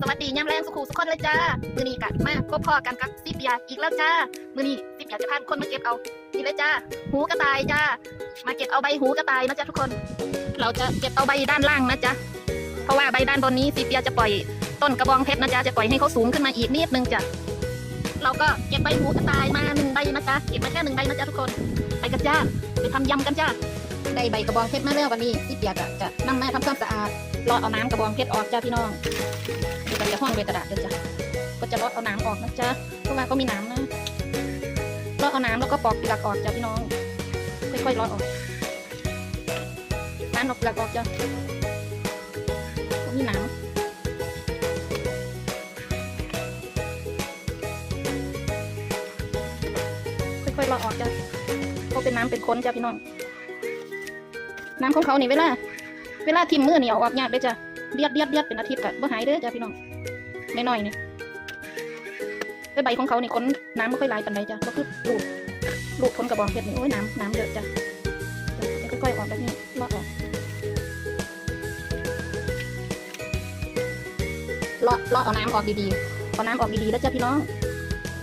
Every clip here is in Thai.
สวัสดียามแรงสุขุสุขคนเลยจ้า มือนี้กันมาพบพ่อกันกับซิปยาอีกแล้วจ้า มือนี้ซิปยาจะพาทุกคนมาเก็บเอา นี่เลยจ้า หูกระต่ายจ้า มาเก็บเอาใบหูกระต่ายนะจ๊ะทุกคน เราจะเก็บเอาใบด้านล่างนะจ๊ะเพราะว่าใบด้านบนนี้ซิปยาจะปล่อยต้นกระบองเพชรนะจ๊ะจะปล่อยให้เขาสูงขึ้นมาอีกนิดนึงจ้ะเราก็เก็บใบหูกระต่ายมาหนึ่งใบนะจ๊ะเก็บมาแค่หนึ่งใบนะจ๊ะทุกคน ไปกันจ้าไปทำยำกันจ้า ได้ใบกระบองเพชรมาแล้ววันนี้ซิปยาจะจะนำมาทำความสะอาดรอเอาน้ำกระบองเพชรออกจ้าพี่น้องเดี๋ยวจะห้องเวกระดาษเดี๋ยวจ้ะก็จะลดเอาน้ำออกนะจ๊ะเพราะว่าก็มีน้ำนะลดเอาน้ำแล้วก็ปอกเปลือกออกจ้ะพี่น้อง ค่อยๆลดออกน้ำออกเปลือกออกจ้ะมีน้ำค่อยๆลดออกจ้ะก็เป็นน้ำเป็นค้นจ้ะพี่น้อง น้ำของเขานี่เวลา เวลาทิมมือนี่เอาออกยากเด้อจ้ะเดียดเดียดเดียดเป็นอาทิตย์กะบ่หายเด้อจ้ะพี่น้องน้อยๆนี่แต่ใบของเขานี่ค้นน้ำไม่ค่อยไหลปันใดจ้ะก็คือลูกลูกค้นกระบองเพชรนี่โอ้ยน้ำน้ำเยอะจ้ะจะค่อยๆออกแบบนี้ลอดออกลอดลอดเอาน้ำออกดีๆเอาน้ำออกดีๆแล้วจ้ะพี่น้อง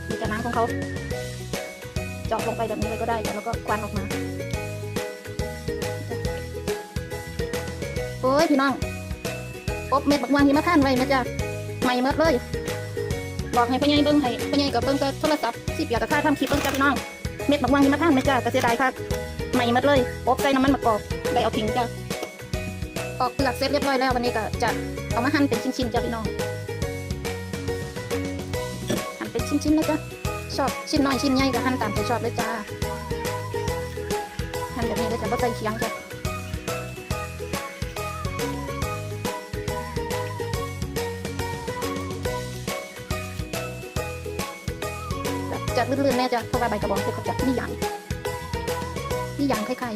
นี่จะน้ำของเขาเจาะลงไปแบบนี้เลยก็ได้จ้ะแล้วก็ควันออกมา อ้ยพี่น้องอบเม็ดบักม่วงหิมะท่านไว้นะจ๊ะใหม่หมดเลย บอกให้พ่อใหญ่เบิ้งให้พ่อใหญ่กับเบิ้งก็โทรศัพท์สิเปียกับค่าทำคลิปเบิ้งจ้าพี่น้อง เม็ดบักม่วงหิมะท่านไหมจ้าก็เสียดายครับใหม่หมดเลยอบใส่น้ำมันมะกอกได้เอาทิ้งจ้าออกเปลือกเสร็จเรียบร้อยแล้ววันนี้ก็จะเอามาหั่นเป็นชิ้นๆจ้าพี่น้องหั่นเป็นชิ้นๆนะจ๊ะชอบชิ้นน้อยชิ้นใหญ่ก็หั่นตามใจชอบเลยจ้าหั่นแบบนี้เลยจ้ะบ่ใส่เคียงจ้ะ จะลื่นๆแน่จ้ะเพราะว่าใบกระบองเพชรเขาจะมีหยางมีหยางคล้าย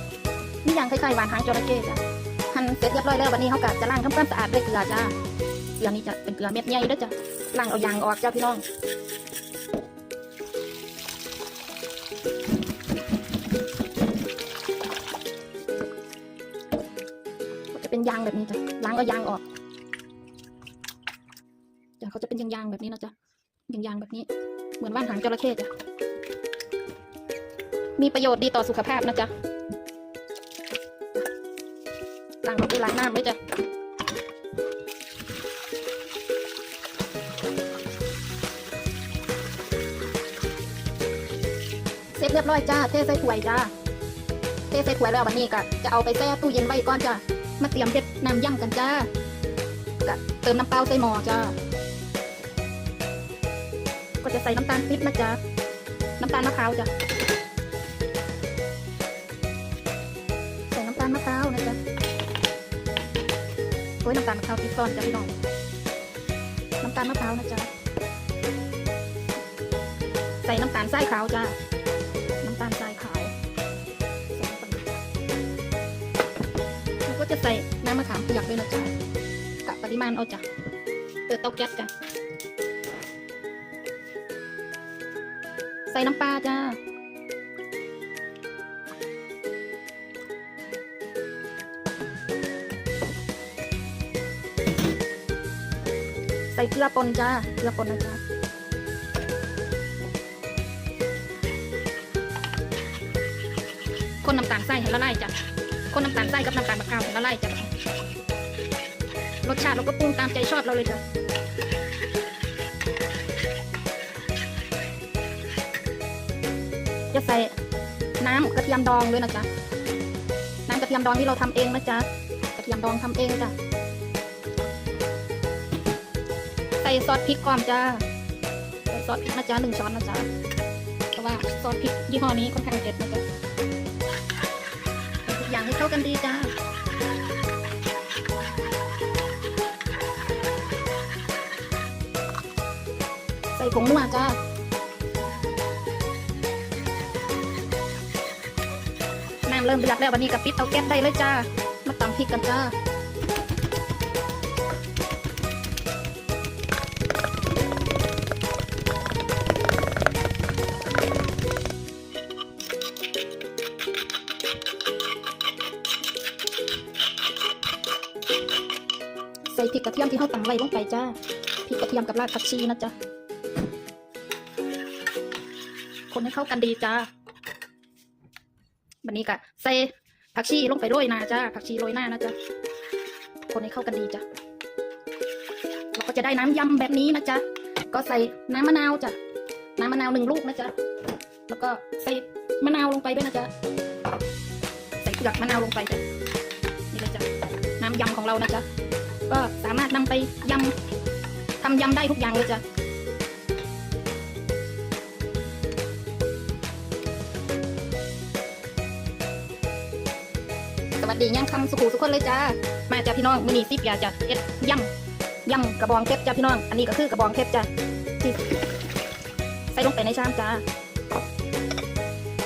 ๆมีหยางคล้ายๆหวานหางจระเข้จ้ะหั่นเสร็จเรียบร้อยแล้ววันนี้เขาก็จะล้างทำความสะอาดด้วยเกลือจ้าเกลือนี้จะเป็นเกลือเม็ดใหญ่ด้วยจ้ะล้างเอายางออกจ้าพี่น้องจะเป็นยางแบบนี้จ้ะล้างเอายางออกจ้ะเขาจะเป็นยางๆแบบนี้นะจ๊ะ อย่างๆแบบนี้ เหมือนว่านหางจระเข้จ้ะมีประโยชน์ดีต่อสุขภาพนะจ๊ะล้างรถด้วยล้างน้ำด้วยจ้ะเสร็จเรียบร้อยจ้าเทใส่ถ้วยจ้าเทใส่ถ้วยแล้ววันนี้ก็จะเอาไปแช่ตู้เย็นไว้ก่อนจ้ามาเตรียมเด็ดน้ำย่างกันจ้าก็เติมน้ำเปล่าใส่หม้อจ้า ก็จะใส่น้ำตาลปี๊บนะจ๊ะ น้ำตาลมะพร้าวจ้ะ ใส่น้ำตาลมะพร้าวนะจ๊ะโอ้ยน้ำตาลมะพร้าวที่ซ่อนจ้ะพี่น้อง น้ำตาลมะพร้าวนะจ๊ะ ใส่น้ำตาลทรายขาวจ้ะ น้ำตาลทรายขาวแล้วก็จะใส่น้ำมะขามเปียกด้วยนะจ๊ะกะปริมาณเอาจ้ะเปิดเตาแก๊สจ้ะ ใส่น้ำปลาจ้า ใส่เกลือป่นจ้า เกลือป่นนะจ้าคนน้ำตาลใส่ให้ละลายจ้ะคนน้ำตาลใส่กับน้ำตาลมะพร้าวให้ละลายจ้ะรสชาติเราก็ปรุงตามใจชอบเราเลยจ้ะ จะใส่น้ำกระเทียมดองด้วยนะจ๊ะ น้ำกระเทียมดองที่เราทำเองนะจ๊ะ กระเทียมดองทำเองจ้ะ ใส่ซอสพริกก่อนจ้าใส่ซอสพริกนะจ๊ะหนึ่งช้อนนะจ๊ะ เพราะว่าซอสพริกยี่ห้อนี้ค่อนข้างเผ็ดนะจ๊ะใส่ทุกอย่างให้เข้ากันดีจ้าใส่ผงนัวจ้า ริ่มเดือดแล้ววันนี้กับปิดเตาแก๊สได้เลยจ้า มาตำพริกกันจ้าใส่พริกกระเทียมที่เราตำไว้ลงไปจ้าพริกกระเทียมกับรากผักชีนะจ๊ะคนให้เข้ากันดีจ้า วันนี้ก็ใส่ผักชีลงไปโรยหน้าจ้าผักชีโรยหน้านะจ๊ะคนให้เข้ากันดีจ้ะเราก็จะได้น้ำยำแบบนี้นะจ๊ะ ก็ใส่น้ำมะนาวจ้ะ น้ำมะนาวหนึ่งลูกนะจ๊ะ แล้วก็ใส่มะนาวลงไปด้วยนะจ๊ะ ใส่เปลือกมะนาวลงไปจ้ะนี่เลยจ้ะ น้ำยำของเรานะจ๊ะ ก็สามารถนำไปยำทำยำได้ทุกอย่างเลยจ้ะ ดีย่างคำสุขุสุขคนเลยจ้า มาจ้าพี่น้องมินิซิปอยากจะเอ็ดยำยำกระบองเพชรจ้าพี่น้อง อันนี้ก็คือกระบองเพชรจ้าใส่ลงไปในชามจ้า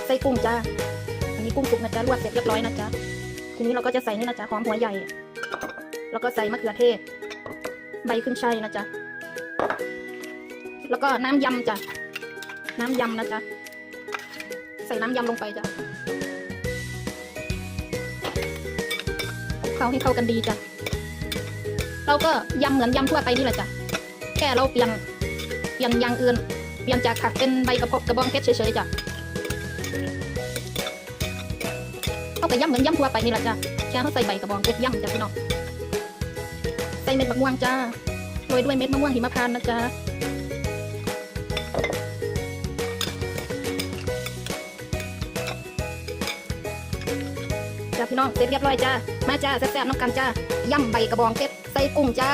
ใส่กุ้งจ้า อันนี้กุ้งสุกนะจ้าลวกเสร็จเรียบร้อยนะจ้า ทีนี้เราก็จะใส่นี่นะจ้าหอมหัวใหญ่ แล้วก็ใส่มะเขือเทศ ใบขึ้นช่ายนะจ๊ะแล้วก็น้ำยำจ้ะน้ำยำนะจ๊ะใส่น้ำยำลงไปจ้ะ เข้าให้เข้ากันดีจ้ะ เราก็ยำเหมือนยำทั่วไปนี่แหละจ้ะ แค่เราเปลี่ยนเปลี่ยนอย่างอื่น เปลี่ยนจากผักเป็นใบกระเพาะกระบองเพชรเฉยๆจ้ะเขาก็ยำเหมือนยำทั่วไปนี่แหละจ้ะแค่เขาใส่ใบกระบองเพชรยำจ้ะพี่น้อง ใส่เม็ดมะม่วงจ้า โรยด้วยเม็ดมะม่วงหิมพานต์นะจ๊ะ พี่น้องเสร็จเรียบร้อยจ้ามาจ้าแซ่บๆน้ำกันจ้าย่ำใบกระบองเพชรใส่กุ้งจ้า